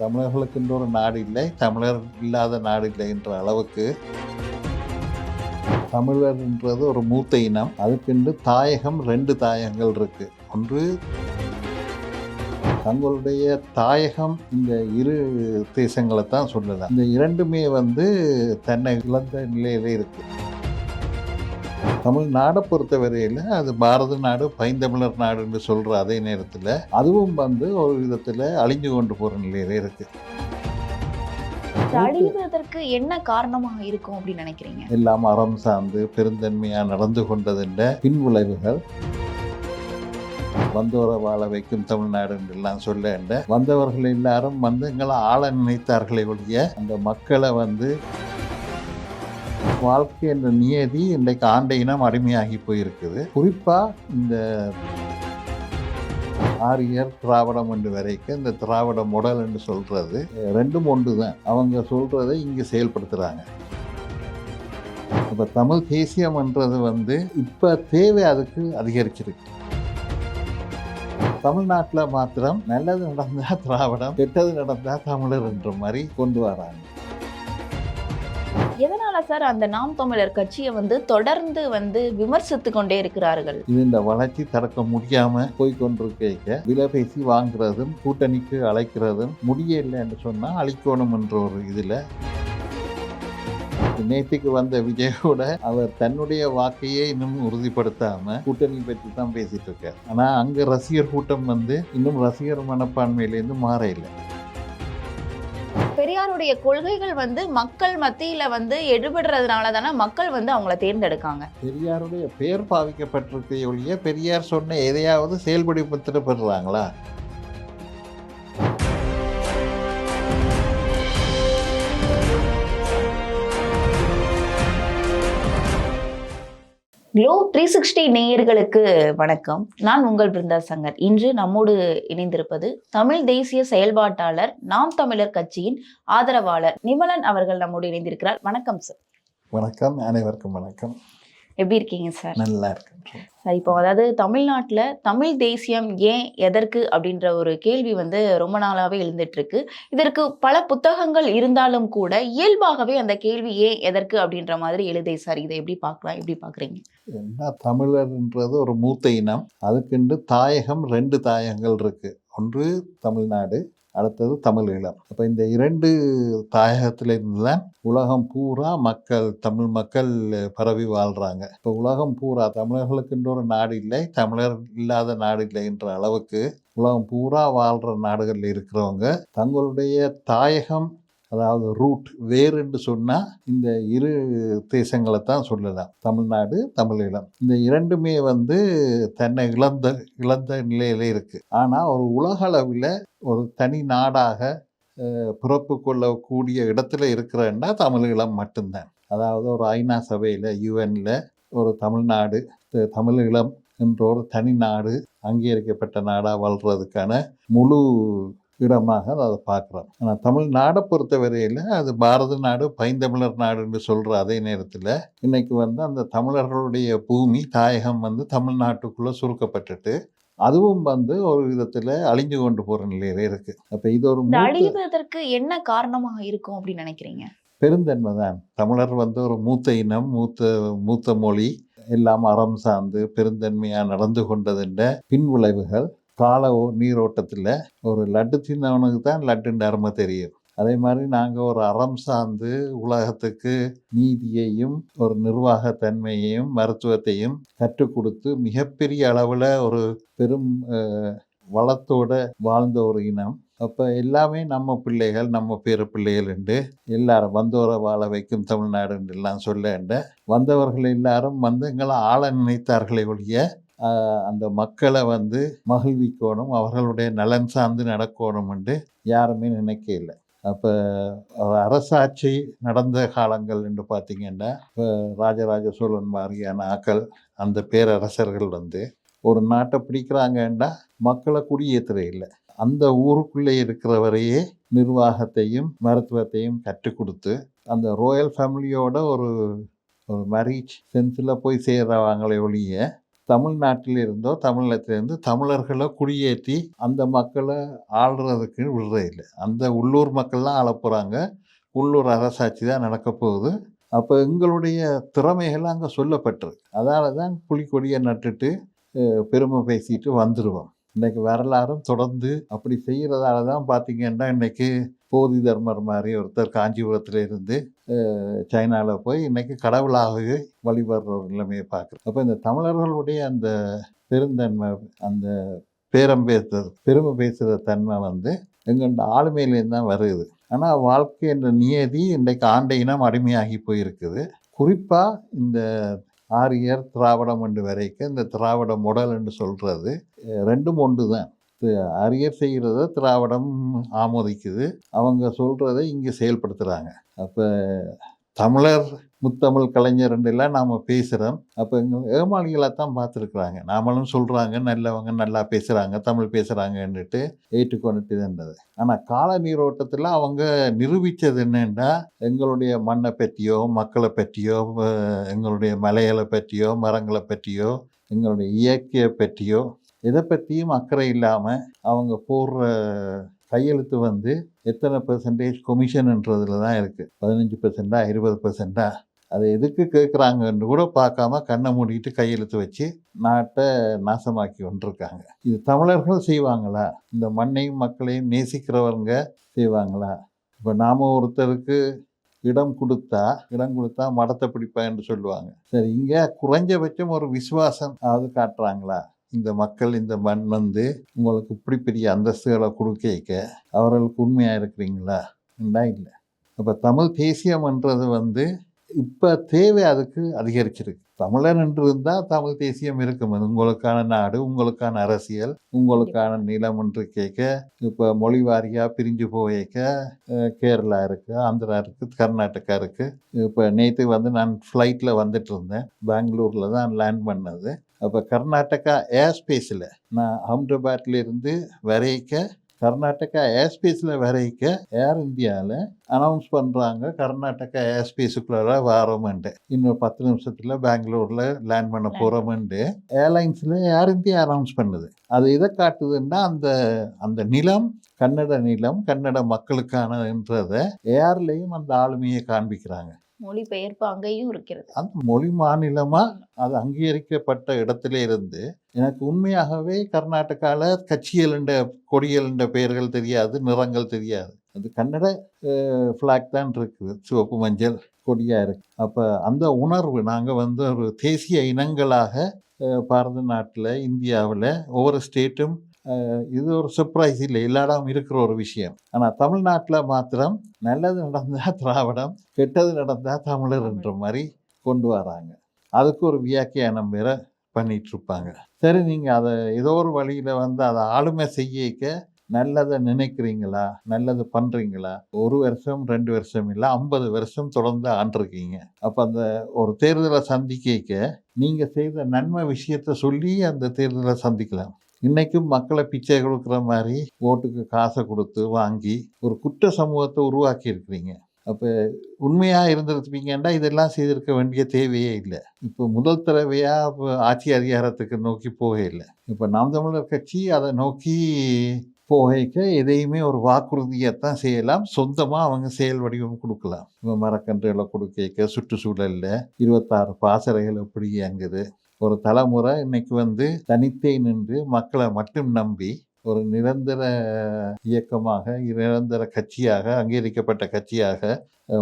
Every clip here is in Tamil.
தமிழர்களுக்கு ஒரு நாடு இல்லை தமிழர் இல்லாத நாடு இல்லை என்ற அளவுக்கு தமிழர்ன்றது ஒரு மூத்த இனம். அதுக்கென்று தாயகம் ரெண்டு தாயகங்கள் இருக்கு. ஒன்று தங்களுடைய தாயகம் இந்த இரு தேசங்களை தான் சொல்லலாம். இந்த இரண்டுமே வந்து தன்னை இழந்த நிலையில இருக்குது தமிழ்நாடை பொறுத்தவரையில் அது பாரத நாடு பைந்தமிழர் நாடுன்னு சொல்கிற அதே நேரத்தில் அதுவும் வந்து ஒரு விதத்தில் அழிஞ்சு கொண்டு போகிற நிலையில இருக்குது அழிவதற்கு என்ன காரணமாக இருக்கும் அப்படின்னு நினைக்கிறீங்க? எல்லாம் அறம் சார்ந்து பெருந்தன்மையாக நடந்து கொண்டதுன்ற பின்விளைவுகள். வந்தோரை வாழ வைக்கும் தமிழ்நாடுன்னு எல்லாம் சொல்ல வந்தவர்கள் எல்லாரும் வந்து எங்களை ஆள நினைத்தார்களே ஒழிய அந்த மக்களை வந்து வாழ்க்கை என்ற நியதி இன்றைக்கு ஆண்ட இனம் அடிமையாகி போயிருக்குது. குறிப்பாக இந்த ஆரியர் திராவிடம் என்று வரைக்கும் இந்த திராவிட முடல் என்று சொல்றது ரெண்டும் ஒன்று தான் அவங்க சொல்றதை இங்கே செயல்படுத்துகிறாங்க இப்போ தமிழ் தேசியம்ன்றது வந்து இப்போ தேவை அதுக்கு அதிகரிச்சிருக்கு. தமிழ்நாட்டில் மாத்திரம் நல்லது நடந்தால் திராவிடம் கெட்டது நடந்தால் தமிழர் என்ற மாதிரி கொண்டு வராங்க. எதனால சார் அந்த நாம் தமிழர் கட்சியை வந்து தொடர்ந்து வந்து விமர்சித்து கொண்டே இருக்கிறார்கள்? இது இந்த வளர்ச்சி தடுக்க முடியாம போய்கொண்டிருக்க விலைபேசி விலை பேசி வாங்குறதும் கூட்டணிக்கு அழைக்கிறதும் முடியலை என்று சொன்னா அழிக்கணும் என்ற ஒரு இதுல. நேற்றுக்கு வந்த விஜயோட அவர் தன்னுடைய வாக்கையே இன்னும் உறுதிப்படுத்தாம கூட்டணி பற்றி தான் பேசிட்டு இருக்கார். ஆனா அங்க ரசிகர் கூட்டம் வந்து இன்னும் ரசிகர் மனப்பான்மையிலேருந்து மாற இல்லை. பெரியாருடைய கொள்கைகள் வந்து மக்கள் மத்தியில வந்து எடுபடுறதுனால தானே மக்கள் வந்து அவங்கள தேர்ந்தெடுக்காங்க. பெரியாருடைய பெயர் பாவிக்கப்பட்டிருக்கே ஒழிய பெரியார் சொன்ன எதையாவது செயல்படுத்திட்டு பெறுறாங்களா க்ளோ த்ரீ சிக்ஸ்டி நேயர்களுக்கு வணக்கம். நான் உங்கள் பிருந்தா சங்கர். இன்று நம்மோடு இணைந்திருப்பது தமிழ் தேசிய செயல்பாட்டாளர் நாம் தமிழர் கட்சியின் ஆதரவாளர் நிமலன் அவர்கள் நம்மோடு இணைந்திருக்கிறார். வணக்கம் சார் வணக்கம். அனைவருக்கும் வணக்கம். எப்படி இருக்கீங்க சார்? நல்லா இருக்கேன் சார். இப்போ அதாவது தமிழ்நாட்டில் தமிழ் தேசியம் ஏன் எதற்கு அப்படின்ற ஒரு கேள்வி வந்து ரொம்ப நாளாகவே எழுந்துட்டு இருக்கு இதற்கு பல புத்தகங்கள் இருந்தாலும் கூட இயல்பாகவே அந்த கேள்வி ஏன் எதற்கு அப்படின்ற மாதிரி எழுதே சார். இதை எப்படி பார்க்கலாம் எப்படி பார்க்குறீங்க? என்ன தமிழர்ன்றது ஒரு மூத்த இனம். அதுக்கென்று தாயகம் ரெண்டு தாயகங்கள் இருக்கு. ஒன்று தமிழ்நாடு அடுத்தது தமிழ் ஈழம் அப்போ இந்த இரண்டு தாயகத்திலிருந்து தான் உலகம் பூரா மக்கள் தமிழ் மக்கள் பரவி வாழ்கிறாங்க இப்போ உலகம் பூரா தமிழர்களுக்குன்ற ஒரு நாடு இல்லை தமிழர் இல்லாத நாடு இல்லை என்ற அளவுக்கு உலகம் பூரா வாழ்கிற நாடுகளில் இருக்கிறவங்க தங்களுடைய தாயகம் அதாவது ரூட் வேறுன்னு சொன்னால் இந்த இரு தேசங்களை தான் சொல்லலாம். தமிழ்நாடு தமிழீழம் இந்த இரண்டுமே வந்து தன்னை இழந்த இழந்த நிலையில் இருக்குது ஆனால் ஒரு உலக அளவில் ஒரு தனி நாடாக பிறப்பு கொள்ளக்கூடிய இடத்துல இருக்கிறன்னா தமிழீழம் மட்டும்தான். அதாவது ஒரு ஐநா சபையில் யூஎன்ல ஒரு தமிழ்நாடு த- தமிழீழம் என்ற ஒரு தனி நாடு அங்கீகரிக்கப்பட்ட நாடாக வாழ்கிறதுக்கான முழு இடமாக அதை பார்க்குறோம் ஆனால் தமிழ்நாடை பொறுத்தவரையில் அது பாரத நாடு பைந்தமிழர் நாடுன்னு சொல்கிற அதே நேரத்தில் இன்னைக்கு வந்து அந்த தமிழர்களுடைய பூமி தாயகம் வந்து தமிழ்நாட்டுக்குள்ளே சுருக்கப்பட்டுட்டு அதுவும் வந்து ஒரு விதத்தில் அழிஞ்சு கொண்டு போகிற நிலையில இருக்குது அப்போ இது ஒரு அழிவதற்கு என்ன காரணமாக இருக்கும் அப்படின்னு நினைக்கிறீங்க? பெருந்தன்மை தான். தமிழர் வந்து ஒரு மூத்த இனம் மூத்த மூத்த மொழி எல்லாம் அறம் சார்ந்து பெருந்தன்மையாக நடந்து கொண்டதுன்ற பின்விளைவுகள் கால ஓ- நீரோட்டத்தில் ஒரு லட்டு தின்னவனுக்கு தான் லட்டுன்ற அருமை தெரியும். அதே மாதிரி நாங்கள் ஒரு அறம் சார்ந்து உலகத்துக்கு நீதியையும் ஒரு நிர்வாகத்தன்மையையும் மருத்துவத்தையும் கற்றுக் கொடுத்து மிகப்பெரிய அளவில் ஒரு பெரும் வளத்தோடு வளத்தோட வாழ்ந்த ஒரு இனம். அப்போ எல்லாமே நம்ம பிள்ளைகள் நம்ம பேர பிள்ளைகள் என்று எல்லாரும் வந்தோரை வாழ வைக்கும் தமிழ்நாடு எல்லாம் சொல்ல வந்தவர்கள் எல்லாரும் வந்து எங்களை ஆள நினைத்தார்களே ஒழிய அந்த மக்களை வந்து மகிழ்விக்கணும் அவர்களுடைய நலன் சார்ந்து நடக்கணும் என்று யாருமே நினைக்க இல்லை அப்போ அரசாட்சி நடந்த காலங்கள் என்று பார்த்தீங்கன்னா இப்போ ராஜராஜ சோழன் மாதிரியான ஆக்கள் அந்த பேரரசர்கள் வந்து ஒரு நாட்டை பிடிக்கிறாங்கன்னா மக்களை குடியேற்றுற இல்லை அந்த ஊருக்குள்ளே இருக்கிறவரையே நிர்வாகத்தையும் மருத்துவத்தையும் கற்றுக் கொடுத்து அந்த ராயல் ஃபேமிலியோட ஒரு ஒரு மேரேஜ் சென்ஸில் போய் சேர்றவங்களே ஒழிய தமிழ்நாட்டில் இருந்தோ தமிழகத்திலிருந்து தமிழர்களை குடியேற்றி அந்த மக்களை ஆள்றதுக்கு விடுறதில்லை அந்த உள்ளூர் மக்கள்லாம் ஆள போகிறாங்க உள்ளூர் அரசாட்சி தான் நடக்க போகுது. அப்போ எங்களுடைய திறமைகள் அங்கே சொல்லப்பட்டிருக்கு. அதனால தான் புலிக்கொடியை நட்டுட்டு பெருமை பேசிட்டு வந்துடுவோம் இன்றைக்கி வரலாறும் தொடர்ந்து அப்படி செய்கிறதால தான் பார்த்திங்கன்னா இன்றைக்கி போதி தர்மர் மாதிரி ஒருத்தர் காஞ்சிபுரத்தில் இருந்து சைனாவில் போய் இன்றைக்கி கடவுளாகவே வழிபடுற ஒரு நிலைமையை பார்க்குறோம் அப்போ இந்த தமிழர்களுடைய அந்த பெருந்தன்மை அந்த பேரம் பேசுறது பெருமை பேசுகிற தன்மை வந்து எங்கள்ட ஆளுமையிலேருந்து தான் வருது. ஆனால் வாழ்க்கை என்ற நியதி இன்றைக்கு ஆண்ட இனம் அடிமையாகி போயிருக்குது. குறிப்பாக இந்த ஆரியர் திராவிடம் என்று வரைக்கும் இந்த திராவிட முடல் என்று சொல்கிறது ரெண்டும் ஒன்று தான் அரியர் செய்கிறத திராவிடம் ஆமோதிக்குது. அவங்க சொல்கிறத இங்கே செயல்படுத்துகிறாங்க அப்போ தமிழர் முத்தமிழ் கலைஞர்ன்றெல்லாம் நாம் பேசுகிறோம் அப்போ எங்கள் ஏமாளிகளாக தான் பார்த்துருக்குறாங்க. நாமளும் சொல்கிறாங்க நல்லவங்க நல்லா பேசுகிறாங்க தமிழ் பேசுகிறாங்கன்னுட்டு ஏற்றுக்கொண்டுட்டு இருந்தது ஆனால் கால நீரோட்டத்தில் அவங்க நிரூபித்தது என்னென்னா எங்களுடைய மண்ணை பற்றியோ மக்களை பற்றியோ எங்களுடைய மலைகளை பற்றியோ மரங்களை பற்றியோ எங்களுடைய இயற்கையை பற்றியோ எதை பற்றியும் அக்கறை இல்லாமல் அவங்க போடுற கையெழுத்து வந்து எத்தனை பெர்சன்டேஜ் கொமிஷன்ன்றதுல தான் இருக்குது பதினஞ்சு பெர்சென்டா இருபது பெர்சென்டா அதை எதுக்கு கேட்குறாங்கன்னு கூட பார்க்காம கண்ணை மூடிக்கிட்டு கையெழுத்து வச்சு நாட்டை நாசமாக்கி கொண்டிருக்காங்க. இது தமிழர்கள் செய்வாங்களா? இந்த மண்ணையும் மக்களையும் நேசிக்கிறவங்க செய்வாங்களா? இப்போ நாம் ஒருத்தருக்கு இடம் கொடுத்தா இடம் கொடுத்தா மடத்தை பிடிப்பான்னு சொல்லுவாங்க. சரி இங்கே குறைஞ்சபட்சம் ஒரு விசுவாசம் அது காட்டுறாங்களா? இந்த மக்கள் இந்த மண் வந்து உங்களுக்கு இப்படி பெரிய அந்தஸ்துகளை கொடுக்க அவர்களுக்கு உண்மையாக இருக்கிறீங்களா? இல்லை இல்லை? அப்போ தமிழ் தேசியம்ன்றது வந்து இப்போ தேவை அதுக்கு அதிகரிச்சிருக்கு. தமிழன் என்று இருந்தால் தமிழ் தேசியம் இருக்கும். உங்களுக்கான நாடு உங்களுக்கான அரசியல் உங்களுக்கான நிலம் என்று கேட்க இப்போ மொழி வாரியாக பிரிஞ்சு போக கேரளா இருக்குது ஆந்திரா இருக்குது கர்நாடகா இருக்குது இப்போ நேற்று வந்து நான் ஃப்ளைட்டில் வந்துட்டு இருந்தேன். பெங்களூரில் தான் லேண்ட் பண்ணது. அப்போ கர்நாடகா ஏர்ஸ்பேஸில் நான் இருந்து வரைக்க கர்நாடகா ஏர்ஸ்பேஸில் வரைக்க ஏர் இந்தியாவில் அனௌன்ஸ் பண்ணுறாங்க கர்நாடகா ஏர்ஸ்பேஸுக்குள்ளார வாரோமெண்டு இன்னொரு பத்து நிமிஷத்தில் பெங்களூரில் லேண்ட் பண்ண போகிறோமெண்டு ஏர்லைன்ஸில் ஏர் இந்தியா அனௌன்ஸ் பண்ணுது. அது எதை காட்டுதுன்னா அந்த அந்த நிலம் கன்னட நிலம் கன்னட மக்களுக்கானன்றதை ஏர்லேயும் அந்த ஆளுமையை காண்பிக்கிறாங்க. மொழிபெயர்ப்பு அங்கேயும் இருக்கிறது. அந்த மொழி மாநிலமாக அது அங்கீகரிக்கப்பட்ட இடத்துல இருந்து. எனக்கு உண்மையாகவே கர்நாடகாவில் கட்சியல்ன்ற கொடியல்ன்ற பெயர்கள் தெரியாது நிறங்கள் தெரியாது. அது கன்னட ஃப்ளாக் தான் இருக்குது. சிவப்பு மஞ்சள் கொடியாக இருக்கு. அப்போ அந்த உணர்வு நாங்கள் வந்து ஒரு தேசிய இனங்களாக பாரத நாட்டில் இந்தியாவில் ஒவ்வொரு ஸ்டேட்டும் இது ஒரு சர்ப்ரைஸ் இல்லை. எல்லா இடம் இருக்கிற ஒரு விஷயம். ஆனால் தமிழ்நாட்டில் மாத்திரம் நல்லது நடந்தால் திராவிடம் கெட்டது நடந்தால் தமிழர்ன்ற மாதிரி கொண்டு வராங்க. அதுக்கு ஒரு வியாக்கியானம் வேற பண்ணிட்டு இருப்பாங்க சரி நீங்கள் அதை ஏதோ ஒரு வழியில் வந்து அதை ஆளுமை செய்யக்க நல்லதை நினைக்கிறீங்களா? நல்லது பண்ணுறீங்களா ஒரு வருஷம் ரெண்டு வருஷம் இல்லை ஐம்பது வருஷம் தொடர்ந்து ஆண்டிருக்கீங்க. அப்போ அந்த ஒரு தேர்தலை சந்திக்க நீங்கள் செய்த நன்மை விஷயத்த சொல்லி அந்த தேர்தலை சந்திக்கலாம். இன்றைக்கும் மக்களை பிச்சை கொடுக்குற மாதிரி ஓட்டுக்கு காசை கொடுத்து வாங்கி ஒரு குற்ற சமூகத்தை உருவாக்கி இருக்கிறீங்க அப்போ உண்மையாக இருந்திருப்பீங்கன்னா இதெல்லாம் செய்திருக்க வேண்டிய தேவையே இல்லை. இப்போ முதல் தடவையாக இப்போ ஆட்சி அதிகாரத்துக்கு நோக்கி போக இல்லை. இப்போ நாம் தமிழர் கட்சி அதை நோக்கி போகைக்க எதையுமே ஒரு வாக்குறுதியைத்தான் செய்யலாம். சொந்தமாக அவங்க செயல் வடிவம் கொடுக்கலாம். இப்போ மரக்கன்றுகளை கொடுக்க சுற்றுச்சூழலில் இருபத்தாறு பாசறைகள் எப்படி இயங்குது ஒரு தலைமுறை இன்னைக்கு வந்து தனித்தே நின்று மக்களை மட்டும் நம்பி ஒரு நிரந்தர இயக்கமாக நிரந்தர கட்சியாக அங்கீகரிக்கப்பட்ட கட்சியாக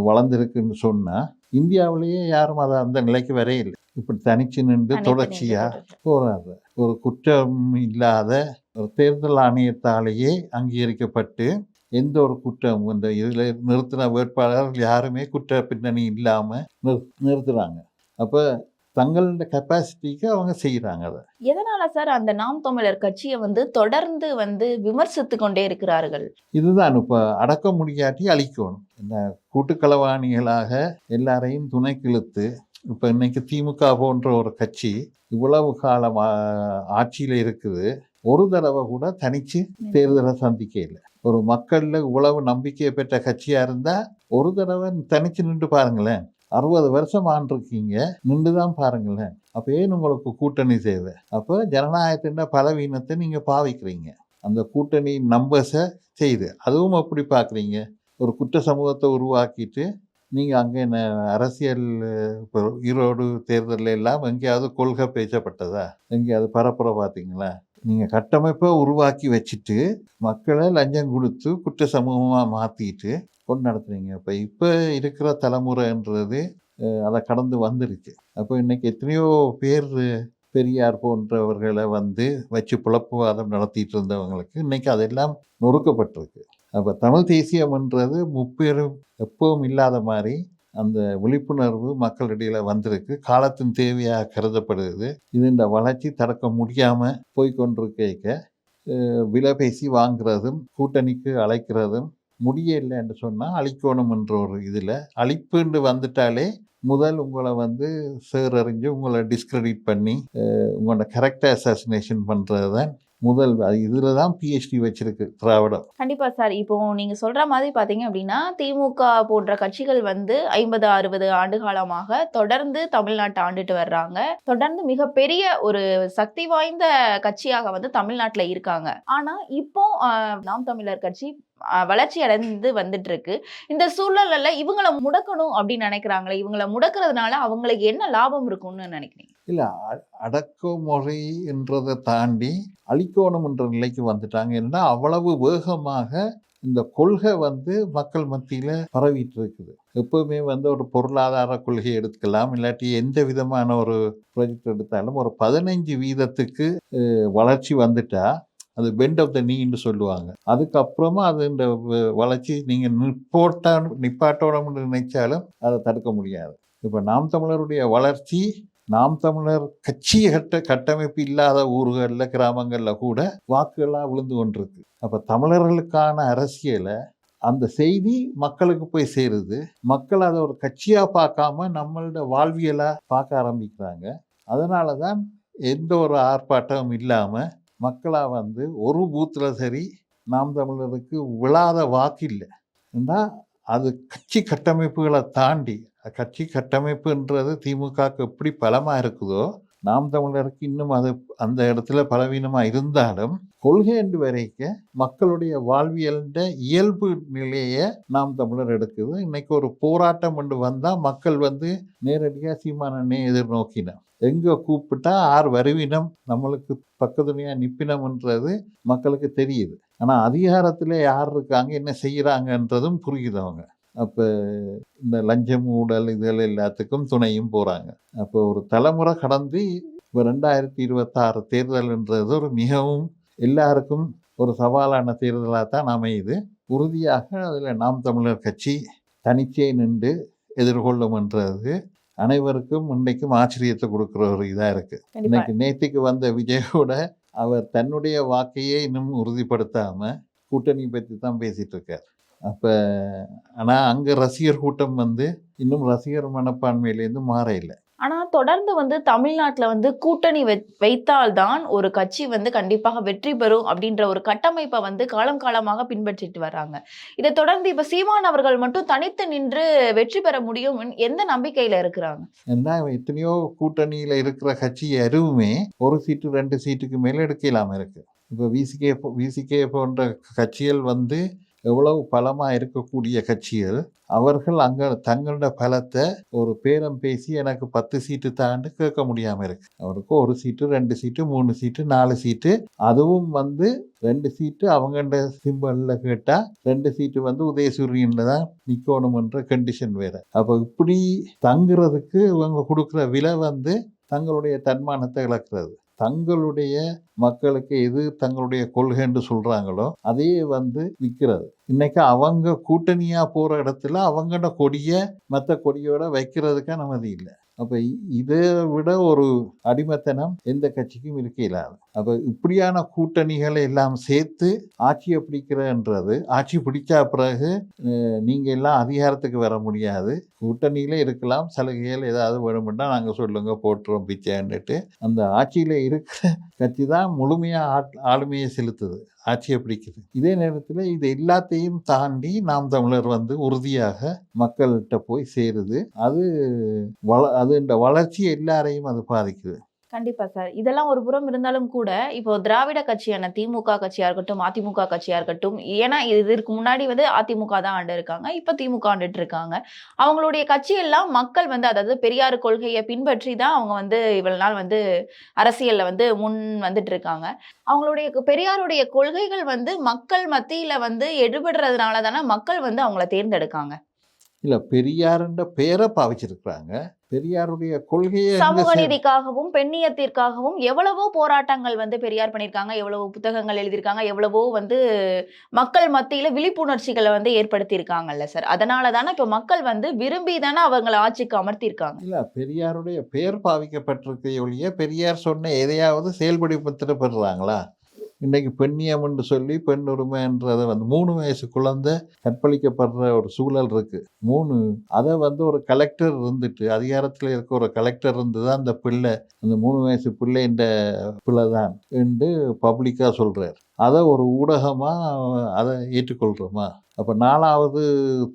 வளர்ந்திருக்குன்னு சொன்னால் இந்தியாவிலேயே யாரும் அதை அந்த நிலைக்கு வரையில்லை இப்படி தனிச்சு நின்று தொடர்ச்சியாக போறாரு ஒரு குற்றம் இல்லாத ஒரு தேர்தல் ஆணையத்தாலேயே அங்கீகரிக்கப்பட்டு எந்த ஒரு குற்றம் இந்த இதில் நிறுத்தின வேட்பாளர்கள் யாருமே குற்ற பின்னணி இல்லாமல் நிறு நிறுத்துறாங்க. அப்போ தங்களோட கெப்பாசிட்டிக்கு அவங்க செய்கிறாங்க அதை. எதனால சார் அந்த நாம் தமிழர் கட்சியை வந்து தொடர்ந்து வந்து விமர்சித்து கொண்டே இருக்கிறார்கள்? இதுதான். இப்போ அடக்க முடியாட்டி அழிக்கணும். இந்த கூட்டுக்களவாணிகளாக எல்லாரையும் துணைக்கு இழுத்து இப்போ இன்னைக்கு திமுக போன்ற ஒரு கட்சி இவ்வளவு காலம் ஆட்சியில் இருக்குது. ஒரு தடவை கூட தனிச்சு தேர்தலை சந்திக்க இல்லை. ஒரு மக்களில் இவ்வளவு நம்பிக்கையை பெற்ற கட்சியாக இருந்தால் ஒரு தடவை தனிச்சு நின்று பாருங்களேன். அறுபது வருஷம் ஆண்டிருக்கீங்க. நின்று தான் பாருங்களேன். அப்போ ஏன் உங்களுக்கு கூட்டணி தேவை? அப்போ ஜனநாயகத்தின் பலவீனத்தை நீங்கள் பாவிக்கிறீங்க. அந்த கூட்டணி நம்பர்ஸை செய்து அதுவும் அப்படி பார்க்குறீங்க ஒரு குற்ற சமூகத்தை உருவாக்கிட்டு நீங்கள் அங்கே என்ன அரசியல் இப்போ ஈரோடு தேர்தலில் எல்லாம் எங்கேயாவது கொள்கை பேசப்பட்டதா? எங்கேயாவது பரப்புரை பார்த்தீங்களா? நீங்கள் கட்டமைப்பை உருவாக்கி வச்சுட்டு மக்களை லஞ்சம் கொடுத்து குற்ற சமூகமாக மாற்றிட்டு கொண்டு நடத்துறீங்க. இப்போ இப்போ இருக்கிற தலைமுறைன்றது அதை கடந்து வந்துருச்சு. அப்போ இன்னைக்கு எத்தனையோ பேர் பெரியார் போன்றவர்களை வந்து வச்சு புலப்புவாதம் நடத்திட்டு இருந்தவங்களுக்கு இன்றைக்கி அதெல்லாம் நொறுக்கப்பட்டிருக்கு. அப்போ தமிழ் தேசியம்ன்றது முப்பெரும் எப்பவும் இல்லாத மாதிரி அந்த விழிப்புணர்வு மக்களிடையில் வந்திருக்கு. காலத்தின் தேவையாக கருதப்படுது இது இந்த வளர்ச்சி தடுக்க முடியாமல் போய்கொண்டிருக்க அஹ், விலை பேசி வாங்குறதும் கூட்டணிக்கு அழைக்கிறதும் முடியலை என்று சொன்னால் அழிக்கணும் என்ற ஒரு இதில். அழிப்புன்னு வந்துட்டாலே முதல் உங்களை வந்து சேரறிஞ்சு உங்களை டிஸ்கிரெடிட் பண்ணி உங்களோட கரெக்டாக அசாசினேஷன் பண்ணுறது தான் முதல் இதில் தான் பிஹெச்டி வச்சிருக்கு திராவிடம். கண்டிப்பாக சார். இப்போ நீங்கள் சொல்கிற மாதிரி பார்த்தீங்க அப்படின்னா திமுக போன்ற கட்சிகள் வந்து ஐம்பது அறுபது ஆண்டு காலமாக தொடர்ந்து தமிழ்நாட்டை ஆண்டுட்டு வர்றாங்க. தொடர்ந்து மிகப்பெரிய ஒரு சக்தி வாய்ந்த கட்சியாக வந்து தமிழ்நாட்டில் இருக்காங்க. ஆனால் இப்போ நாம் தமிழர் கட்சி வளர்ச்சி அடைந்து வந்துட்டு இருக்கு இந்த சூழல்ல இவங்களை முடக்கணும் அப்படின்னு நினைக்கிறாங்களே இவங்கள முடக்கிறதுனால அவங்களுக்கு என்ன லாபம் இருக்கும்னு நினைக்கிறீங்க? இல்லை அடக்குமுறை என்றதை தாண்டி அழிக்கணும் என்ற நிலைக்கு வந்துட்டாங்க. ஏன்னா அவ்வளவு வேகமாக இந்த கொள்கை வந்து மக்கள் மத்தியில் பரவிட்டு இருக்குது. எப்பவுமே வந்து ஒரு பொருளாதார கொள்கையை எடுத்துக்கலாம். இல்லாட்டி எந்த விதமான ஒரு ப்ராஜெக்ட் எடுத்தாலும் ஒரு பதினஞ்சு வீதத்துக்கு வளர்ச்சி வந்துட்டா அது பெண்ட் ஆஃப் த நீன்னு சொல்லுவாங்க. அதுக்கப்புறமா அது இந்த வளர்ச்சி நீங்கள் நிப்போட்டா நிப்பாட்டோணும்னு நினைச்சாலும் அதை தடுக்க முடியாது. இப்போ நாம் தமிழருடைய வளர்ச்சி நாம் தமிழர் கட்சி கட்ட கட்டமைப்பு இல்லாத ஊர்களில் கிராமங்களில் கூட வாக்குகளாக விழுந்து கொண்டிருக்கு. அப்போ தமிழர்களுக்கான அரசியலை அந்த செய்தி மக்களுக்கு போய் சேருது. மக்கள் அதை ஒரு கட்சியாக பார்க்காம நம்மளோட வாழ்வியலாக பார்க்க ஆரம்பிக்கிறாங்க. அதனால தான் எந்த ஒரு ஆர்ப்பாட்டமும் இல்லாமல் மக்களாக வந்து ஒரு பூத்தில் சரி நாம் தமிழருக்கு விழாத வாக்கு இல்லை. அது கட்சி கட்டமைப்புகளை தாண்டி கட்சி கட்டமைப்புன்றது திமுகவுக்கு எப்படி பலமாக இருக்குதோ நாம் தமிழருக்கு இன்னும் அது அந்த இடத்துல பலவீனமாக இருந்தாலும் கொள்கை என்று வரைக்க மக்களுடைய வாழ்வியல்ட இயல்பு நிலையை நாம் தமிழர் எடுக்குது. இன்னைக்கு ஒரு போராட்டம் கொண்டு வந்தால் மக்கள் வந்து நேரடியாக சீமானனை எதிர்நோக்கினோம் எங்கே கூப்பிட்டா ஆர் வருவினம் நம்மளுக்கு பக்கத்துணையாக நிற்பினம்ன்றது மக்களுக்கு தெரியுது. ஆனால் அதிகாரத்தில் யார் இருக்காங்க என்ன செய்கிறாங்கன்றதும் புரியுது அவங்க. அப்போ இந்த லஞ்சம் ஊழல் இதில் எல்லாத்துக்கும் துணையும் போகிறாங்க அப்போ ஒரு தலைமுறை கடந்து இப்போ ரெண்டாயிரத்தி இருபத்தாறு தேர்தல்ன்றது ஒரு மிகவும் எல்லாருக்கும் ஒரு சவாலான தேர்தலாக தான் அமையுது. உறுதியாக அதில் நாம் தமிழர் கட்சி தனிச்சே நின்று எதிர்கொள்ளும்ன்றது அனைவருக்கும் இன்றைக்கும் ஆச்சரியத்தை கொடுக்குற ஒரு இதாக இருக்குது இன்னைக்கு நேத்திக்கு வந்த விஜயோட அவர் தன்னுடைய வாக்கையே இன்னும் உறுதிப்படுத்தாமல் கூட்டணி பற்றி தான் பேசிகிட்டு இருக்கார் அப்போ ஆனால் அங்கே ரசிகர் கூட்டம் வந்து இன்னும் ரசிகர் மனப்பான்மையிலேருந்து மாற இல்லை. ஆனால் தொடர்ந்து வந்து தமிழ்நாட்டில் வந்து கூட்டணி வை- வைத்தால்தான் ஒரு கட்சி வந்து கண்டிப்பாக வெற்றி பெறும் அப்படின்ற ஒரு கட்டமைப்பை வந்து காலம் காலமாக பின்பற்றிட்டு வர்றாங்க. இதை தொடர்ந்து இப்போ சீமான் அவர்கள் மட்டும் தனித்து நின்று வெற்றி பெற முடியும் எந்த நம்பிக்கையில் இருக்கிறாங்க? என்ன எத்தனையோ கூட்டணியில் இருக்கிற கட்சி எதுவுமே ஒரு சீட்டு ரெண்டு சீட்டுக்கு மேல் எடுக்க இல்லாமல் இருக்குது இப்போ விசிகே விசிகே போன்ற கட்சிகள் வந்து எவ்வளவு பலமாக இருக்கக்கூடிய கட்சிகள் அவர்கள் அங்கே தங்களோட பலத்தை ஒரு பேரம் பேசி எனக்கு பத்து சீட்டு தாண்டு கேட்க முடியாமல் இருக்கு. அவருக்கு ஒரு சீட்டு ரெண்டு சீட்டு மூணு சீட்டு நாலு சீட்டு அதுவும் வந்து ரெண்டு சீட்டு அவங்கண்ட சிம்பிளில் கேட்டால் ரெண்டு சீட்டு வந்து உதயசூரியனில் தான் நிற்கணுமன்ற கண்டிஷன் வேறு. அப்போ இப்படி தங்குறதுக்கு இவங்க கொடுக்குற விலை வந்து தங்களுடைய தன்மானத்தை இழக்கிறது. தங்களுடைய மக்களுக்கு எது தங்களுடைய கொள்கைன்னு சொல்கிறாங்களோ அதே வந்து விற்கிறது. இன்னைக்கு அவங்க கூட்டணியாக போகிற இடத்துல அவங்களோட கொடியை மற்ற கொடியோட வைக்கிறதுக்கு அனுமதி இல்லை. அப்போ இதை விட ஒரு அடிமைத்தனம் எந்த கட்சிக்கும் இருக்க இல்லாது அப்போ இப்படியான கூட்டணிகளை எல்லாம் சேர்த்து ஆட்சியை பிடிக்கிறன்றது. ஆட்சி பிடிச்சா பிறகு நீங்கள் எல்லாம் அதிகாரத்துக்கு வர முடியாது. கூட்டணியில் இருக்கலாம் சலுகைகள் ஏதாவது வேணும்னா நாங்கள் சொல்லுங்கள் போட்டுறோம் பிச்சைன்னுட்டு. அந்த ஆட்சியில் இருக்கிற கட்சி தான் முழுமையாக ஆட் ஆளுமையை செலுத்துது ஆட்சியை பிடிக்குது. இதே நேரத்தில் இது எல்லாத்தையும் எல்லாத்தையும் தாண்டி நாம் தமிழர் வந்து உறுதியாக மக்கள்கிட்ட போய் சேருது. அது வள அது இந்த வளர்ச்சி எல்லாரையும் அது பாதிக்குது. கண்டிப்பா சார். இதெல்லாம் ஒரு புறம் இருந்தாலும் கூட இப்போ திராவிட கட்சியான திமுக கட்சியா இருக்கட்டும் அதிமுக கட்சியா இருக்கட்டும் ஏன்னா இதற்கு முன்னாடி வந்து அதிமுக தான் ஆண்டு இருக்காங்க இப்ப திமுக ஆண்டுட்டு இருக்காங்க. அவங்களுடைய கட்சியெல்லாம் மக்கள் வந்து அதாவது பெரியார் கொள்கையை பின்பற்றி தான் அவங்க வந்து இவ்வளவு நாள் வந்து அரசியல்ல வந்து முன் வந்துட்டு இருக்காங்க. அவங்களுடைய பெரியாருடைய கொள்கைகள் வந்து மக்கள் மத்தியில வந்து எடுபடுறதுனால தானே மக்கள் வந்து அவங்கள தேர்ந்தெடுக்காங்க. இல்ல பெரியாருன்ற பேரை பாவிச்சிருக்கிறாங்க. பெரியாருடைய கொள்கையை சமூக நீதிக்காகவும் பெண்ணியத்திற்காகவும் எவ்வளவோ போராட்டங்கள் வந்து பெரியார் பண்ணியிருக்காங்க. எவ்வளவோ புத்தகங்கள் எழுதியிருக்காங்க. எவ்வளவோ வந்து மக்கள் மத்தியில விழிப்புணர்ச்சிகளை வந்து ஏற்படுத்தியிருக்காங்கல்ல சார். அதனால தானே இப்ப மக்கள் வந்து விரும்பி தானே அவங்களை ஆட்சிக்கு அமர்த்தியிருக்காங்க. இல்ல பெரியாருடைய பெயர் பாவிக்கப்பட்டிருக்க ஒழிய பெரியார் சொன்ன எதையாவது இன்றைக்கி பெண்ணியம் பெண்ணியம்னு சொல்லி பெண் உரிமைன்றதை வந்து மூணு வயசு குழந்தை கற்பழிக்கப்படுற ஒரு சூழல் இருக்குது மூணு அதை வந்து ஒரு கலெக்டர் இருந்துட்டு அதிகாரத்தில் இருக்க ஒரு கலெக்டர் இருந்து தான் அந்த பிள்ளை அந்த மூணு வயசு பிள்ளை இந்த பிள்ளை தான் என்று பப்ளிக்காக சொல்கிறார் அதை ஒரு ஊடகமாக அதை ஏற்றுக்கொள்கிறோமா அப்போ நாலாவது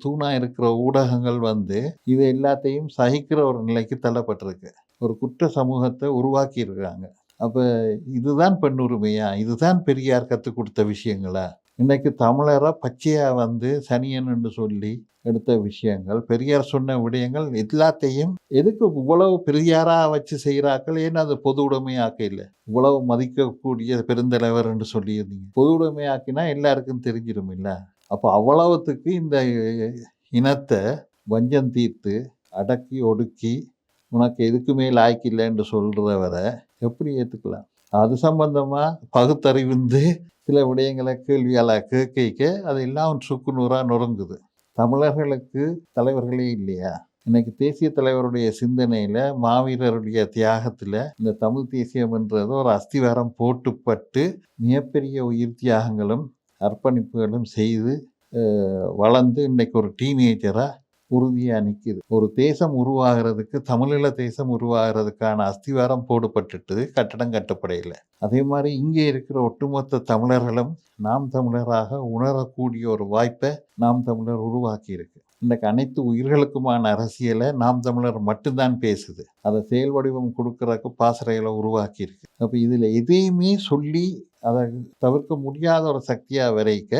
தூணாக இருக்கிற ஊடகங்கள் வந்து இது எல்லாத்தையும் சகிக்கிற ஒரு நிலைக்கு தள்ளப்பட்டிருக்கு. ஒரு குற்ற சமூகத்தை உருவாக்கி அப்போ இதுதான் பெண் உரிமையா இதுதான் பெரியார் கற்றுக் கொடுத்த விஷயங்களா? இன்றைக்கு தமிழராக பச்சையாக வந்து சனியன்னு சொல்லி எடுத்த விஷயங்கள் பெரியார் சொன்ன விடயங்கள் எல்லாத்தையும் எதுக்கு இவ்வளவு பெரியாராக வச்சு செய்கிறாக்கள் ஏன்னா அது பொது உடைமையாக்க இல்லை இவ்வளவு மதிக்கக்கூடிய பெருந்தலைவர் என்று சொல்லியிருந்தீங்க. பொது உடைமையாக்கினா எல்லாருக்கும் தெரிஞ்சிடும் இல்லை? அப்போ அவ்வளவுத்துக்கு இந்த இனத்தை வஞ்சம் தீர்த்து அடக்கி ஒடுக்கி உனக்கு எதுக்குமே லாய்க்கு இல்லைன்னு சொல்கிறவரை எப்படி ஏற்றுக்கலாம் அது சம்பந்தமாக பகுத்தறிவுந்து சில விடயங்களை கேள்வியால் கேட்க அது எல்லாம் சுக்கு நூறாக நொறுங்குது. தமிழர்களுக்கு தலைவர்களே இல்லையா? இன்னைக்கு தேசிய தலைவருடைய சிந்தனையில் மாவீரருடைய தியாகத்தில் இந்த தமிழ் தேசியம் என்றது ஒரு அஸ்திவாரம் போட்டுப்பட்டு மிகப்பெரிய உயிர் தியாகங்களும் அர்ப்பணிப்புகளும் செய்து வளர்ந்து இன்னைக்கு ஒரு டீனேஜராக உறுதியாக நிற்கிது ஒரு தேசம் உருவாகிறதுக்கு தமிழீழ தேசம் உருவாகிறதுக்கான அஸ்திவாரம் போடப்பட்டுட்டு கட்டடம் கட்டப்படையில். அதே மாதிரி இங்கே இருக்கிற ஒட்டுமொத்த தமிழர்களும் நாம் தமிழராக உணரக்கூடிய ஒரு வாய்ப்பை நாம் தமிழர் உருவாக்கியிருக்கு. இன்றைக்கு அனைத்து உயிர்களுக்குமான அரசியலை நாம் தமிழர் மட்டும்தான் பேசுது. அதை செயல் வடிவம் கொடுக்கறதுக்கு பாசறைகளை உருவாக்கியிருக்கு. அப்போ இதில் எதையுமே சொல்லி அதை தவிர்க்க முடியாத ஒரு சக்தியாக வரைக்க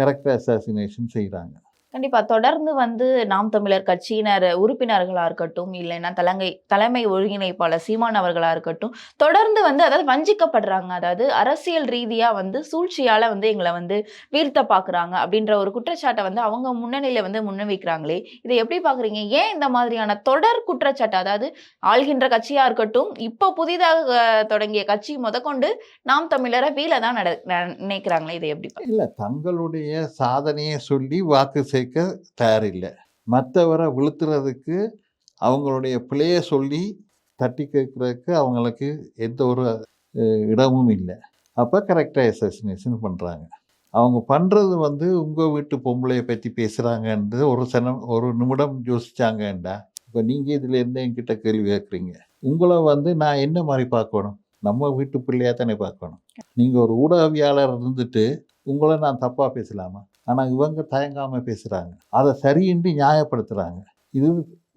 கரெக்டாக அசாசினேஷன் செய்கிறாங்க கண்டிப்பா. தொடர்ந்து வந்து நாம் தமிழர் கட்சியினர் உறுப்பினர்களா இருக்கட்டும் இல்லைன்னா தலைமை தலைமை ஒருங்கிணைப்பாளர் சீமான் அவர்களா இருக்கட்டும் தொடர்ந்து வந்து அதாவது வஞ்சிக்கப்படுறாங்க. அதாவது அரசியல் ரீதியா வந்து சூழ்ச்சியால வந்து எங்களை வந்து வீழ்த்த பாக்குறாங்க அப்படின்ற ஒரு குற்றச்சாட்டை வந்து அவங்க முன்னணியில வந்து முன்வைக்கிறாங்களே. இதை எப்படி பாக்குறீங்க? ஏன் இந்த மாதிரியான தொடர் குற்றச்சாட்டு? அதாவது ஆள்கின்ற கட்சியா இருக்கட்டும் இப்போ புதிதாக தொடங்கிய கட்சி முதற்கொண்டு நாம் தமிழரை வீழ தான் நட ந- நினைக்கிறாங்களே. இதை எப்படி இல்லை தங்களுடைய சாதனையை சொல்லி வாக்கு சேர்க்க தயாரில்லை. மற்றவரை விழுத்துறதுக்கு அவங்களுடைய பிழையை சொல்லி தட்டி கேட்குறதுக்கு அவங்களுக்கு எந்த ஒரு இடமும் இல்லை. அப்போ கரெக்டாக அசசினேஷன் பண்ணுறாங்க அவங்க பண்ணுறது வந்து உங்கள் வீட்டு பொம்பளையை பற்றி பேசுகிறாங்கன்றது ஒரு சனம் ஒரு நிமிடம் யோசித்தாங்கண்டா இப்போ நீங்கள் இதில் இருந்து என்கிட்ட கேள்வி கேட்குறீங்க. உங்களை வந்து நான் என்ன மாதிரி பார்க்கணும்? நம்ம வீட்டு பிள்ளையாக தானே பார்க்கணும். நீங்கள் ஒரு ஊடகவியாளர் இருந்துட்டு உங்களை நான் தப்பாக பேசலாமா? ஆனால் இவங்க தயங்காமல் பேசுகிறாங்க அதை சரியின்றி நியாயப்படுத்துகிறாங்க இது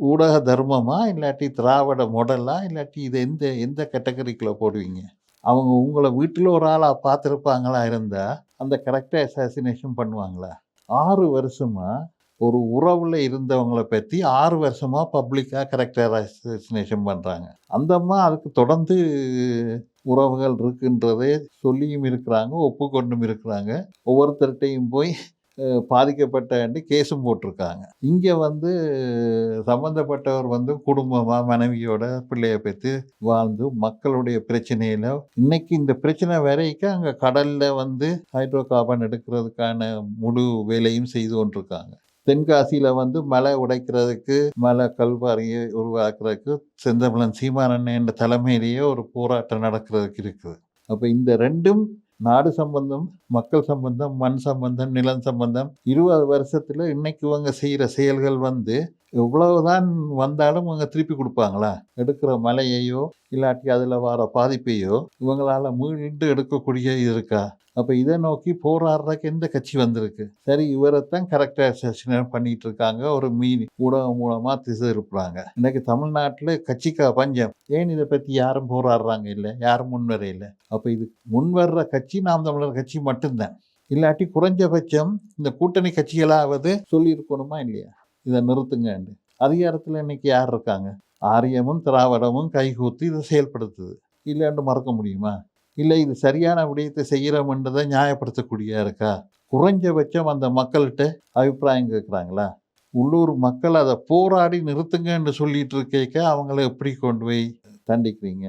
ஊடக தர்மமா இல்லாட்டி திராவிட மொடலா இல்லாட்டி இது எந்த எந்த கேட்டகரிக்குள்ளே போடுவீங்க? அவங்க உங்களை வீட்டில் ஒரு ஆளாக பார்த்துருப்பாங்களா இருந்தால் அந்த கரெக்டாக அசாசினேஷன் பண்ணுவாங்களா? ஆறு வருஷமாக ஒரு உறவில் இருந்தவங்களை பற்றி ஆறு வருஷமாக பப்ளிக்காக கரெக்டாக அசாசினேஷன் பண்ணுறாங்க அந்தம்மா அதுக்கு தொடர்ந்து உறவுகள் இருக்குன்றதே சொல்லியும் இருக்கிறாங்க ஒப்புக்கொண்டும் இருக்கிறாங்க. ஒவ்வொருத்தர்கிட்டையும் போய் பாதிக்கப்பட்ட கேஸும் போட்டிருக்காங்க. இங்கே வந்து சம்மந்தப்பட்டவர் வந்து குடும்பமாக மனைவியோட பிள்ளைய பெற்று வாழ்ந்து மக்களுடைய பிரச்சனையில் இன்னைக்கு இந்த பிரச்சனை வரைக்கும் அங்கே கடலில் வந்து ஹைட்ரோ கார்பன் எடுக்கிறதுக்கான முழு வேலையும் செய்து கொண்டிருக்காங்க. தென்காசியில் வந்து மலை உடைக்கிறதுக்கு மலை கல்வாரியை உருவாக்குறதுக்கு செந்தமிழன் சீமானண்ணன் என்ற தலைமையிலேயே ஒரு போராட்டம் நடக்கிறதுக்கு இருக்குது. அப்போ இந்த ரெண்டும் நாடு சம்பந்தம் மக்கள் சம்பந்தம் மண் சம்பந்தம் நிலம் சம்பந்தம் இருபது வருஷத்தில் இன்னைக்கு இவங்க செய்கிற செயல்கள் வந்து எவ்வளவுதான் வந்தாலும் இவங்க திருப்பி கொடுப்பாங்களா? எடுக்கிற மலையையோ இல்லாட்டி அதில் வர பாதிப்பையோ இவங்களால் மீண்டு எடுக்கக்கூடிய இது இருக்கா? அப்போ இதை நோக்கி போராடுறதுக்கு எந்த கட்சி வந்திருக்கு? சரி இவரைத்தான் கரெக்டாக பண்ணிட்டு இருக்காங்க. ஒரு மீன் ஊடகம் மூலமாக திசை இருப்பாங்க இன்னைக்கு தமிழ்நாட்டில் கட்சிக்கா பஞ்சம். ஏன் இதை பற்றி யாரும் போராடுறாங்க இல்லை? யாரும் முன்வர அப்போ இது முன்வர்ற கட்சி நாம் தமிழர் கட்சி மட்டும்தான். இல்லாட்டி குறைஞ்சபட்சம் இந்த கூட்டணி கட்சிகளாவது சொல்லியிருக்கணுமா இல்லையா? இதை நிறுத்துங்கன்னு அதிகாரத்தில் இன்னைக்கு யார் இருக்காங்க? ஆரியமும் திராவிடமும் கைகூத்து இதை செயல்படுத்துது. இல்லைன்னு மறக்க முடியுமா? இல்லை இது சரியான விடயத்தை செய்கிறோம்ன்றதை நியாயப்படுத்தக்கூடியா இருக்கா? குறைஞ்சபட்சம் அந்த மக்கள்கிட்ட அபிப்பிராயம் கேட்குறாங்களா? உள்ளூர் மக்கள் அதை போராடி நிறுத்துங்கன்னு சொல்லிட்டு இருக்க அவங்கள எப்படி கொண்டு போய் தண்டிக்கிறீங்க?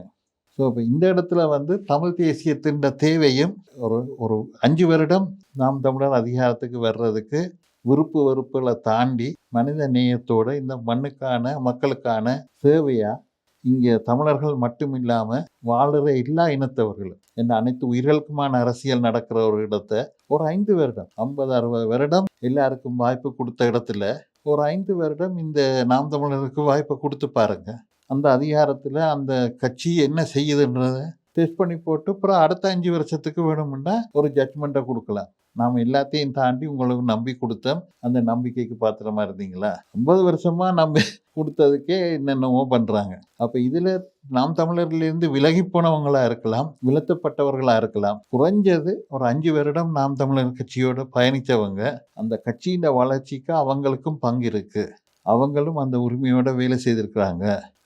ஸோ இப்போ இந்த இடத்துல வந்து தமிழ் தேசியத்தின் தேவையும் ஒரு ஒரு அஞ்சு வருடம் நாம் தமிழர் அதிகாரத்துக்கு வர்றதுக்கு விருப்பு வெறுப்புகளை தாண்டி மனித நேயத்தோடு இந்த மண்ணுக்கான மக்களுக்கான சேவையாக இங்கே தமிழர்கள் மட்டும் இல்லாமல் வாழற எல்லா இனத்தவர்களும் என்ற அனைத்து உயிர்களுக்குமான அரசியல் நடக்கிற ஒரு இடத்த ஒரு ஐந்து வருடம் ஐம்பது அறுபது வருடம் எல்லாருக்கும் வாய்ப்பு கொடுத்த இடத்துல ஒரு ஐந்து வருடம் இந்த நாம் தமிழருக்கு வாய்ப்பை கொடுத்து பாருங்க. அந்த அதிகாரத்தில் அந்த கட்சி என்ன செய்யுதுன்றதை டெஸ்ட் பண்ணி போட்டு அப்புறம் அடுத்த அஞ்சு வருஷத்துக்கு வேணும்னா ஒரு ஜட்மெண்ட்டை கொடுக்கலாம். நாம் எல்லாத்தையும் தாண்டி உங்களுக்கு நம்பி கொடுத்தோம் அந்த நம்பிக்கைக்கு பாத்திரமா இருந்தீங்களா? ஐம்பது வருஷமா நம்பி கொடுத்ததுக்கே என்னென்னமோ பண்ணுறாங்க அப்போ இதில் நாம் தமிழர்லேருந்து விலகி போனவங்களாக இருக்கலாம் விலத்தப்பட்டவர்களாக இருக்கலாம். குறைஞ்சது ஒரு அஞ்சு வருடம் நாம் தமிழர் கட்சியோடு பயணித்தவங்க. அந்த கட்சியின் வளர்ச்சிக்கு அவங்களுக்கும் பங்கு இருக்குது அவங்களும் அந்த உரிமையோட வேலை செய்திருக்கிறாங்க.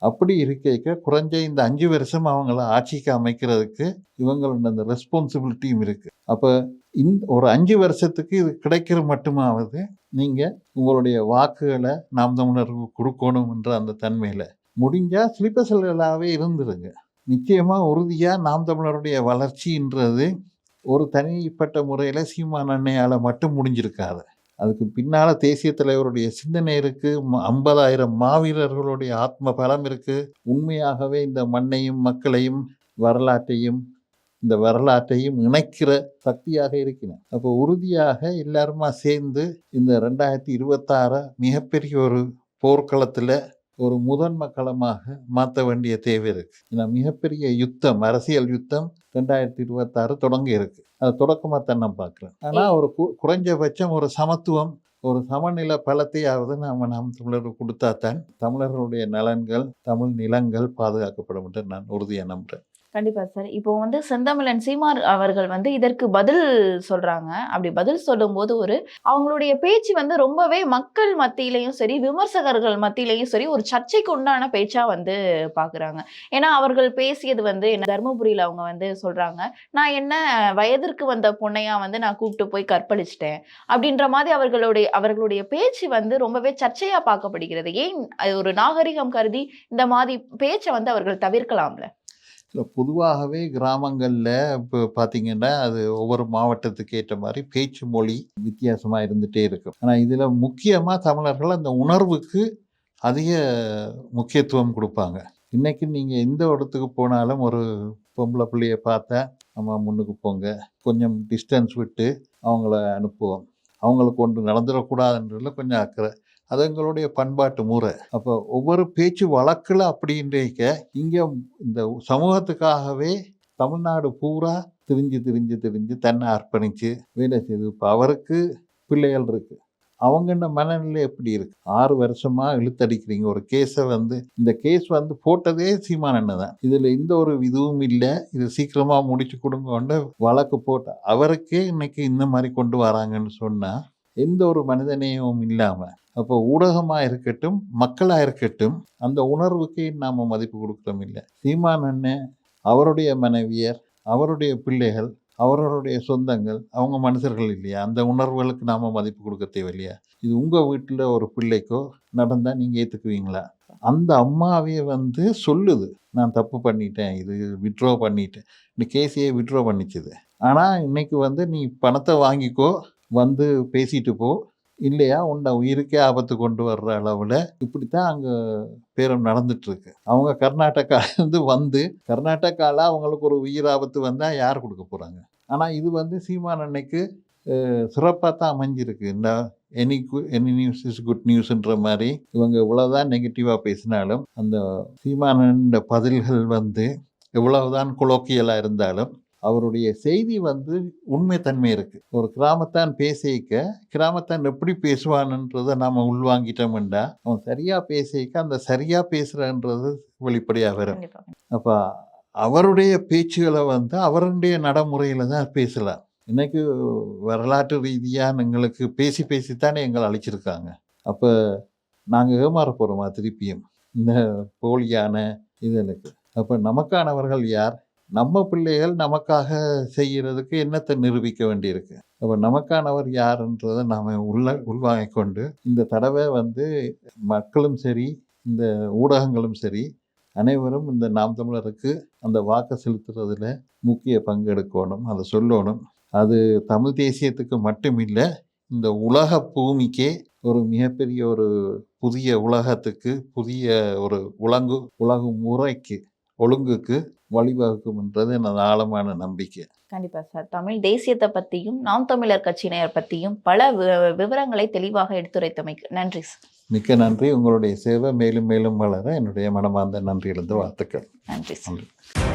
அப்படி இருக்க குறைஞ்ச இந்த அஞ்சு வருஷம் அவங்கள ஆட்சிக்கு அமைக்கிறதுக்கு இவங்களோட அந்த ரெஸ்பான்சிபிலிட்டியும் இருக்குது அப்போ இந்த ஒரு அஞ்சு வருஷத்துக்கு இது கிடைக்கிற மட்டுமாவது நீங்கள் உங்களுடைய வாக்குகளை நாம் தமிழருக்கு கொடுக்கணும்ன்ற அந்த தன்மையில். முடிஞ்சால் ஸ்லிப்பசல்களாகவே இருந்துருங்க. நிச்சயமாக உறுதியாக நாம் தமிழருடைய வளர்ச்சின்றது ஒரு தனிப்பட்ட முறையில் சீமான் அன்னையால் மட்டும் முடிஞ்சிருக்காது. அதுக்கு பின்னால் தேசிய தலைவருடைய சிந்தனை இருக்குது ஐம்பதாயிரம் மாவீரர்களுடைய ஆத்ம பலம் இருக்குது உண்மையாகவே இந்த மண்ணையும் மக்களையும் வரலாற்றையும் இந்த வரலாற்றையும் இணைக்கிற சக்தியாக இருக்கிறேன் அப்போ உறுதியாக எல்லாருமா சேர்ந்து இந்த ரெண்டாயிரத்தி இருபத்தாறை மிகப்பெரிய ஒரு போர்க்களத்தில் ஒரு முதன்மை களமாக மாற்ற வேண்டிய தேவை இருக்கு. ஏன்னா மிகப்பெரிய யுத்தம் அரசியல் யுத்தம் ரெண்டாயிரத்தி இருபத்தாறு தொடங்க இருக்கு. அது தொடக்கமாக தான் நான் பார்க்குறேன். ஆனால் ஒரு கு- குறைஞ்சபட்சம் ஒரு சமத்துவம் ஒரு சமநில பலத்தையாவது நாம் நாம் தமிழருக்கு கொடுத்தா தான் தமிழர்களுடைய நலன்கள் தமிழ் நிலங்கள் பாதுகாக்கப்படும் என்று நான் உறுதியாக நம்புகிறேன் கண்டிப்பாக சார். இப்போ வந்து செந்தமிழன் சீமார் அவர்கள் வந்து இதற்கு பதில் சொல்கிறாங்க அப்படி பதில் சொல்லும்போது ஒரு அவங்களுடைய பேச்சு வந்து ரொம்பவே மக்கள் மத்தியிலையும் சரி விமர்சகர்கள் மத்தியிலையும் சரி ஒரு சர்ச்சைக்கு உண்டான பேச்சாக வந்து பார்க்குறாங்க ஏன்னா அவர்கள் பேசியது வந்து என்ன தருமபுரியில் அவங்க வந்து சொல்கிறாங்க நான் என்ன வயதிற்கு வந்த பொண்ணையாக வந்து நான் கூப்பிட்டு போய் கற்பழிச்சிட்டேன். அப்படின்ற மாதிரி அவர்களுடைய அவர்களுடைய பேச்சு வந்து ரொம்பவே சர்ச்சையாக பார்க்கப்படுகிறது. ஏன் அது ஒரு நாகரிகம் கருதி இந்த மாதிரி பேச்சை வந்து அவர்கள் தவிர்க்கலாம்ல? இல்லை பொதுவாகவே கிராமங்களில் இப்போ பார்த்தீங்கன்னா அது ஒவ்வொரு மாவட்டத்துக்கு ஏற்ற மாதிரி பேச்சு மொழி வித்தியாசமாக இருந்துகிட்டே இருக்கும். ஆனால் இதில் முக்கியமாக தமிழர்கள் அந்த உணர்வுக்கு அதிக முக்கியத்துவம் கொடுப்பாங்க. இன்றைக்கி நீங்கள் எந்த இடத்துக்கு போனாலும் ஒரு பொம்பளை பிள்ளைய பார்த்தா நம்ம முன்னுக்கு போங்க. கொஞ்சம் டிஸ்டன்ஸ் விட்டு அவங்கள அனுப்புவோம். அவங்களுக்கு ஒன்று நடந்துடக்கூடாதுன்றதுல கொஞ்சம் அக்கறை. அது எங்களுடைய பண்பாட்டு முறை. அப்போ ஒவ்வொரு பேச்சு வழக்கில் அப்படின்றக்க இங்கே இந்த சமூகத்துக்காகவே தமிழ்நாடு பூரா திரிஞ்சு திரிஞ்சு திரிஞ்சு தன்னை அர்ப்பணித்து வேலை செய்து. இப்போ அவருக்கு பிள்ளைகள் இருக்குது அவங்க என்ன மனநிலை எப்படி இருக்கு? ஆறு வருஷமா இழுத்தடிக்கிறீங்க. ஒரு கேஸை வந்து இந்த கேஸ் வந்து போட்டதே சீமானண்ண தான். இதில் எந்த ஒரு இதுவும் இல்லை. இது சீக்கிரமா முடிச்சு கொடுங்க வழக்கு போட்ட அவருக்கே இன்னைக்கு இந்த மாதிரி கொண்டு வராங்கன்னு சொன்னா எந்த ஒரு மனிதனையும் இல்லாமல் அப்போ ஊடகமாக இருக்கட்டும் மக்களாக இருக்கட்டும் அந்த உணர்வுக்கு நாம் மதிப்பு கொடுக்குறோம் இல்லை. சீமான் அண்ணன் அவருடைய மனைவியர் அவருடைய பிள்ளைகள் அவர்களுடைய சொந்தங்கள் அவங்க மனுஷர்கள் இல்லையா? அந்த உணர்வுகளுக்கு நாம் மதிப்பு கொடுக்க தேவையில்லையா? இது உங்கள் வீட்டில் ஒரு பிள்ளைக்கோ நடந்தால் நீங்கள் ஏற்றுக்குவீங்களா அந்த அம்மாவே வந்து சொல்லுது நான் தப்பு பண்ணிட்டேன் இது விட்ரோ பண்ணிட்டேன். இந்த கேஸையே விட்ரோ பண்ணிச்சுது. ஆனால் இன்றைக்கி வந்து நீ பணத்தை வாங்கிக்கோ வந்து பேசிட்டு போ. இல்லையா? உன்னை உயிருக்கே ஆபத்து கொண்டு வர்ற அளவில். இப்படித்தான் அங்கே பேரம் நடந்துட்டுருக்கு. அவங்க கர்நாடகாலேருந்து வந்து கர்நாடகாவில் அவங்களுக்கு ஒரு உயிர் ஆபத்து வந்தால் யார் கொடுக்க போகிறாங்க ஆனால் இது வந்து சீமான் அன்னைக்கு சிறப்பாக தான் அமைஞ்சிருக்கு. இந்த any any news is good நியூஸ்ன்ற மாதிரி இவங்க இவ்வளோதான் நெகட்டிவாக பேசினாலும் அந்த சீமானன் பதில்கள் வந்து எவ்வளவுதான் குலோக்கியலாக இருந்தாலும் அவருடைய செய்தி வந்து உண்மைத்தன்மை இருக்கு. ஒரு கிராமத்தான் பேசிக்க கிராமத்தான் எப்படி பேசுவான்ன்றதை நாம உள்வாங்கிட்டோம்டா அவன் சரியா பேசிக்க அந்த சரியா பேசுறன்றது வெளிப்படையா வரும் அப்ப அவருடைய பேச்சுகளை வந்து அவருடைய நடைமுறையில தான் பேசலாம். இன்னைக்கு வரலாற்று ரீதியா எங்களுக்கு பேசி பேசித்தானே எங்களை அழைச்சிருக்காங்க. அப்ப நாங்க ஏமாற போறோமா திருப்பியும்? இந்த போலியான இதனுக்கு அப்ப நமக்கானவர்கள் யார்? நம்ம பிள்ளைகள் நமக்காக செய்கிறதுக்கு என்னத்தை நிரூபிக்க வேண்டியிருக்கு? அப்போ நமக்கானவர் யாருன்றதை நாம் உள்ள உள்வாங்கிக் கொண்டு இந்த தடவை வந்து மக்களும் சரி இந்த ஊடகங்களும் சரி அனைவரும் இந்த நாம் தமிழருக்கு அந்த வாக்கு செலுத்துறதுல முக்கிய பங்கு எடுக்கணும் அதை சொல்லணும். அது தமிழ் தேசியத்துக்கு மட்டும் இல்லை இந்த உலக பூமிக்கே ஒரு மிகப்பெரிய ஒரு புதிய உலகத்துக்கு புதிய ஒரு உலங்கு உலகு முறைக்கு ஒழுங்குக்கு வழிவகுக்கும்ன்றது எனது ஆழமான நம்பிக்கை. கண்டிப்பா சார். தமிழ் தேசியத்தை பத்தியும் நாம் தமிழர் கட்சியினர் பத்தியும் பல விவரங்களை தெளிவாக எடுத்துரைத்தமைக்கு நன்றி சார். மிக்க நன்றி. உங்களுடைய சேவை மேலும் மேலும் வளர என்னுடைய மனமார்ந்த நன்றியிலிருந்து வாழ்த்துக்கள். நன்றி சார். நன்றி.